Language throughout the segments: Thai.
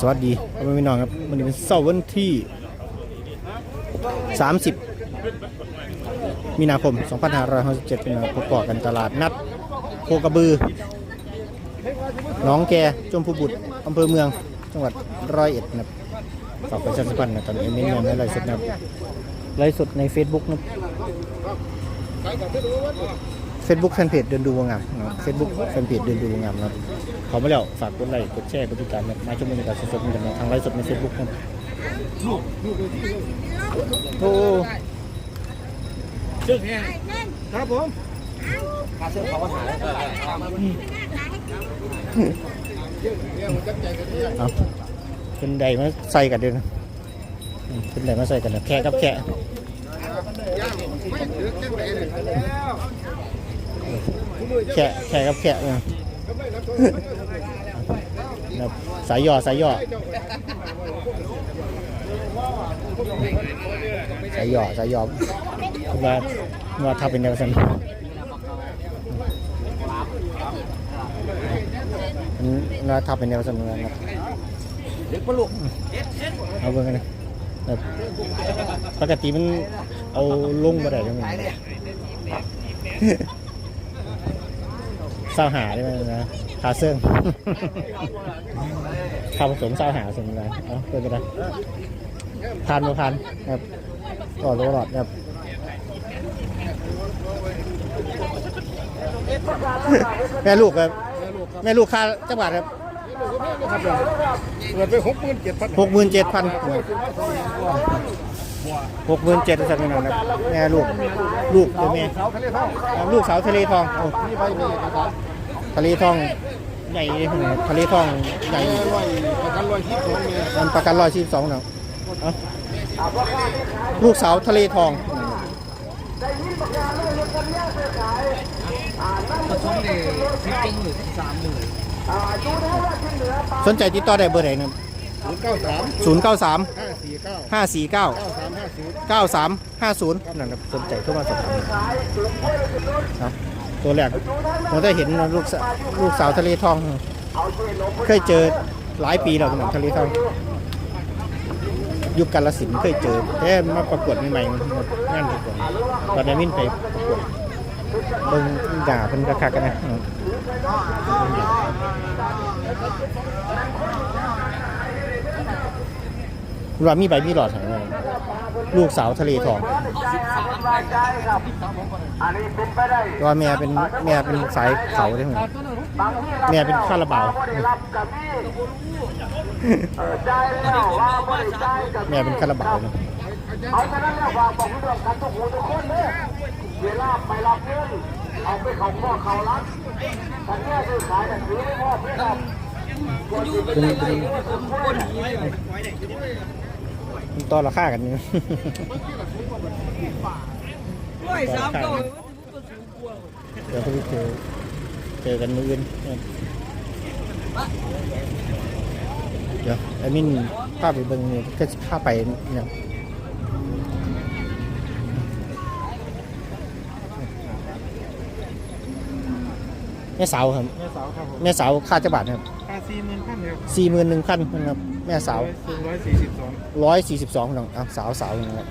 สวัสดีพ่อแม่พี่น้องครับวันนี้เป็นเสาร์วันที่ 30 มีนาคม 2567 เป็นวันประกอบกันตลาดนัดโคกระบือน้องแกจมพูบุตรอำเภอเมือง จังหวัดร้อยเอ็ดนะครับฝากประชาสัมพันธ์นะตอนนี้มีเงินในไลฟ์สดนะครับไลฟ์สดใน Facebook นะ Facebook แฟนเพจเดินดูวงงามเฟซบุ๊กแฟนเพจเดินดูวงงามนะครับ เขามาแล้วฝากกดไลค์กดแชร์กดติดตามนะครับมาชมบรรยากาศสดๆกันนะทางไลฟ์สดใน Facebook นะครับโอ้ครับผมเอาเป็นใดมาใส่กันเด้วยนะอืมเป็นใดมาใส่กันนะแค่กับแค่แค่แค่กับแค่นะ นะครับสายย่อสายย่อสายย่อสายย่อคุณว่าว่าถ้าเป็นแนวสันน่าถ้าเป็นแนวสันนะครับเด็กปลุกเอาเบิ่งกันนะปกติมันเอาลงมาได้ยังไงเศร้าหาได้ไหมนะ คาเซิ่งข้าวผสมเศร้าหาสมนะเอาเปิดไปเลยทานมาทานครับต่อโลหลอดครับแม่ลูกครับแม่ลูกค่าจังหวัดครับเปิดไปหกหมื่นเจ็ดพันหกหมื่นเจ็ดพันหกหมื่นเจ็ดสักหน่อยนะแม่ลูกลูกตัวแม่เสาทะเลเท่าลูกสาวทะเลทองโอ้มีใบมีเอกสารทะเลทอง ใหญ่ทะเลทองใหญ่ร้อยประกันร้อยที่สองเมตรมันประกันร้อยสิบสองเนาะเอาลูกสาวทะเลทองผสมเด็กสิบจมูกสามหมื่นสนใจติดต่อได้เบอร์ไหนนะศูนย์เก้าสามศูนย์เก้าสามห้าสี่เก้าห้าสี่เก้าเก้าสามห้าศูนย์เก้าสามห้าศูนย์นั่นครับสนใจเข้ามาสอบถามนะ ตัวแรกเราได้เห็นลูกสาวลูกสาวทะเลทอง เคยเจอหลายปีแล้วหมือนทะเลทอง ยุคกาลสินธุ์เคยเจอแต่มาประกวดใหม่ๆมันงานประกวดตอนนี้มินไปประกวดเบิ่งด่าเพิ่นระคักกันนะอืมว่ามีใบมีหลอดให้ไหมลูกสาวทะเลทอง ว่าแม่เป็นแม่เป็นสายเขาใช่ไหมแม่เป็นข้าราบาวแม่เป็นคาราบาวนะเอาฉะนั้นเนี่ยฝากบอกเรื่องกันทุกหูทุกคนเนี่ยเวลาไปรับเงินเอาไปเขาพ่อเขารักแต่เนี่ยคือขายแต่ถือไม่พอเพื่อนครับเป็นเป็นเป็นต่อราคากันนี่ร้ อยสามเก้าเดี๋ยวเขาเจอเจอกันมืออื่นเดี๋ยวไอ้มินภาพไปเบิ่งนี่ก็ภาพไปเนี่ยแม่สาวครับ แม่สาวครับผมแม่สาวค่าจะบาทครับค่าสี่หมื่นพันครับสี่หมื่นหนึ่งพันครับ แม่สาวสูงร้อยสี่สิบสองร้อยสี่สิบสองน้องอะสาวสาวนะครับ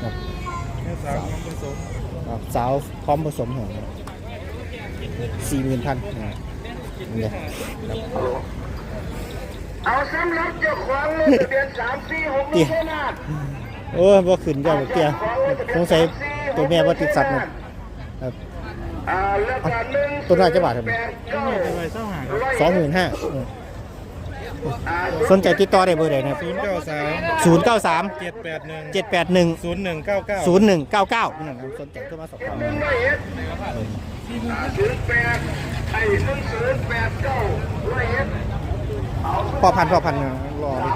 แม่ สาวผสมอะสาวพร้อมผสมของสี่หมื่นพันนะครับนี่ครับเอาสำรับเจ้าของเลยทะเบียนสามสี่หกเตี้นี่ยแค่นั้นโอ้ยบ่ขึ้นเจ้าเตี้ยสงสัยตัวแม่ว่าติดสัตว์นะครับอ่าแล้วก็หนึ่งตัวน่าจะบาทครับแปดเก้าจะไปเศร้าหาครับสองหมื่นห้า สนใจติดต่อได้เบอร์ใดนะครับศูนย์เก้าสามศูนย์เก้าสามเจ็ดแปดหนึ่งเจ็ดแปดหนึ่งศูนย์หนึ่งเก้าเก้าศูนย์หนึ่งเก้าเก้านั่นนะครับสนใจเข้ามาสอบถามหนึ่งร้อยเอ็ดศูนย์แปดไอ้หนึ่งศูนย์แปดเก้าร้อยเอ็ดพ่อพันธุ์พ่อพันธุ์รอดิ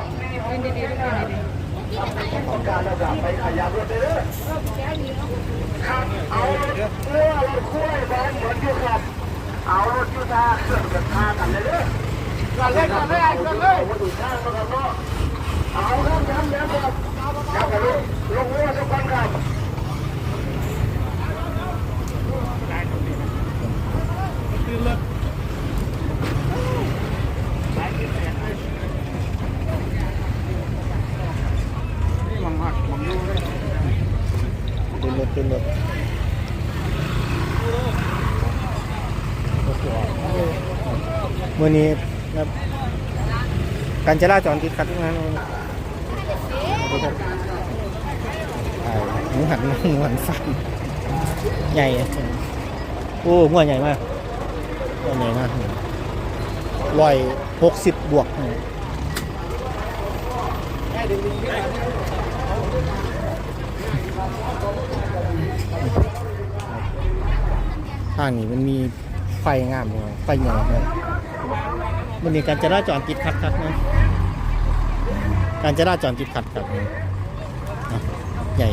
เอารถเรือรถคุ้ยบอลเหมือนอยู่ครับเอารถยูทาเครื่องกันทากันเลยเด้อ กันเลยกันเลยกันเลยเอาครับย้ำย้ำครับย้ำกันลูกลงวัวทุกคนครับขึ้นเลยนี่มังหักมังยูเลยขึ้นเลยมเมื่อนี้ การจราจรติดขัดทั้งนั้นดูครับอ่าหมูหันหมูหันฟันใหญ่โอ้หัวใหญ่มากหัวใหญ่มากร้อยหกสิบบวกทางนี้มันมีไฟงามเลยไฟใหญ่เลย มันมีการจราจรติดขัดขัดนะการจราจรติดขัดขัดนะอะใหญ่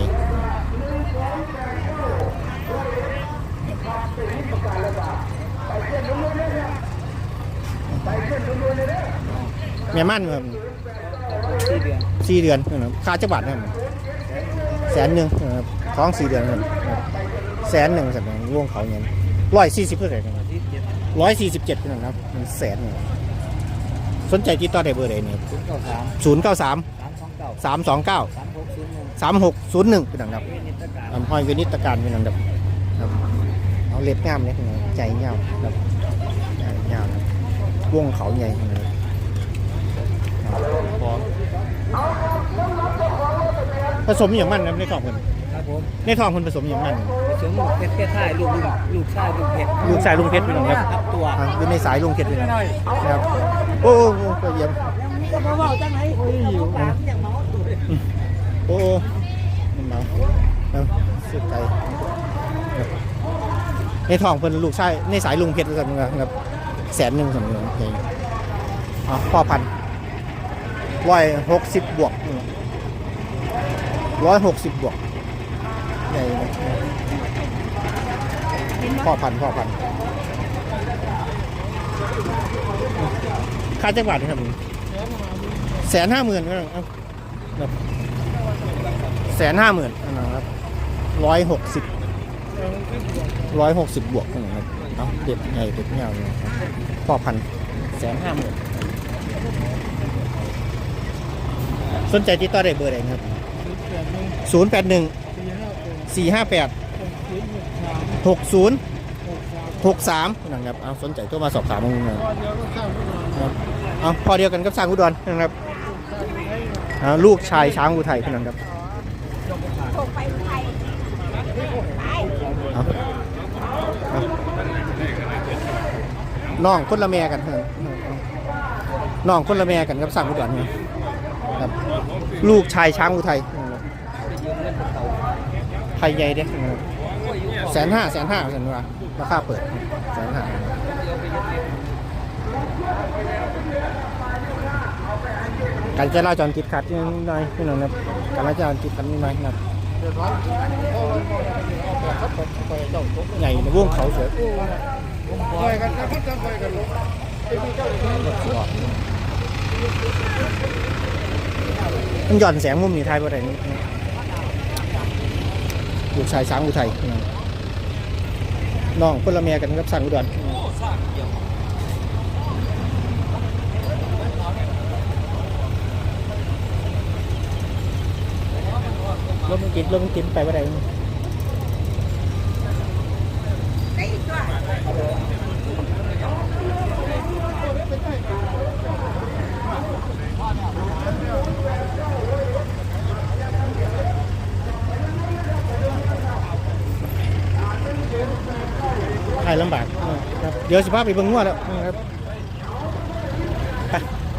แม่มั่นครับสี่เดือนนะครับค่าจักบาทนะครับแสนหนึ่งนะครับท้องสี่เดือนครับแสนหนึ่งสัตว์ร่วงเขาเนี่ยร้อยสี่สิบเท่าไหร่ร้อยสี่สิบเจ็ดนะครับมันแสนหนึ่ง สนใจที่ต่อได้เบอร์ใดเนี่ยเก้าสามศูนย์เก้าสามสามสองเก้าสามสองเก้าสามหกศูนย์หนึ่งสามหกศูนย์หนึ่งเป็นดังดับเวนิตการลำห้อยเวนิตการเป็นดังดับครับเอาเล็บงามเนี่ยใจเงาครับใจเงานะร่วงเขาใหญ่นะครับพร้อมผสมอย่างมันครับในท้องคนครับผมในท้องคนผสมอย่างมันไปถึงเพชรเพชรไทยลูกลูกลูกชายลูกเพชรลูกชายลุงเพชรเป็นดังครับครับตัวอะอยู่ในสายลุงเพชรเป็นดังครับ โอ้โหโอ้โหเยี่ยมจะมาบอกจังไหนโอ้ยอยู่ามอย่างเมาตัวโอ้โหมันเมาเอาสุดใจในท้องเพิ่นลูกชายในสายลุงเพชรกันครับแสนหนึ่งสำเร็จใหญ่อ๋อพ่อพันร้อยหกสิบบวกร้อยหกสิบบวกใหญ่นะพ่อพันธุ์พ่อพัน ค่าจังหวัดนะครับแสนห้าหมื่นก็เอาครับแสนห้าหมื่นนะครับร้อยหกสิบร้อยหกสิบบวกนะครับเอาเด็ดใหญ่เด็ดเงาเลยนะครับพ่อพันแสนห้าหมื่นสนใจติดต่อได้เบอร์ใดครับศูนย์แปดหนึ่งสี่ห้าแปดหกศูนย์หกสามนะครับเอาสนใจตัวมาสอบถามมึงหน่อย เอาพอเดียวกันกับสร้างอุดรนะครับอ่าลูกชายช้างอุทัยพี่น้องครับน้องคนละแม่กันเถอะน้องคนละแม่กันกับสร้างอุดรเนี่ยครับ ลูกชายช้างอุทัยไทยใหญ่เด้แสนห้าแสนห้าแสนว่าราคาเปิดแสนห้า การจราจรติดขัดนิดหน่อยพี่น้องครับการจราจรติดขัดนิดหน่อยนะครับใหญ่ในวงเขาเสือคอยกันครับจังคอยกันลูกมันหย่อนแสงมุมนี่ไทยบ่ได้นี่ลูกชายช้างอุทัยน้องคนลเมียกันกับสังอุดร รถมันตินติดไปบ่ได้ได้อีกตัวถ่ายลำบากครับเดี๋ยวสิพาไปเบิ่งงัวแล้วครับ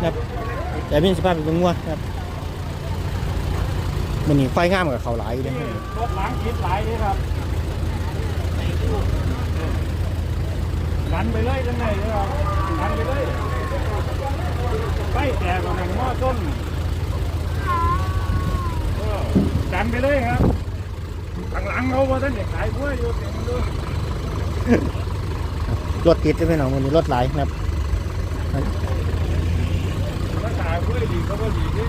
ครับแต่พี่สิพาไปเบิ่งงัวครับ มันนี่ไฟงามกับเขาหลายอยู่เด้อรถล้างคิดหลายนี่ครับดันไปเลยจังไหนครับดันไปเลยไปแต่กับหนังหม้อต้นเออดันไปเลยครับข้างหลังเขาว่าท่านเด็กขายกล้วยอยู่เต็มเลยรถติดด้วยพี่น้องมันนี่รถหลายนะครับถ้าขายกล้วยดีเขาก็ดีด้วย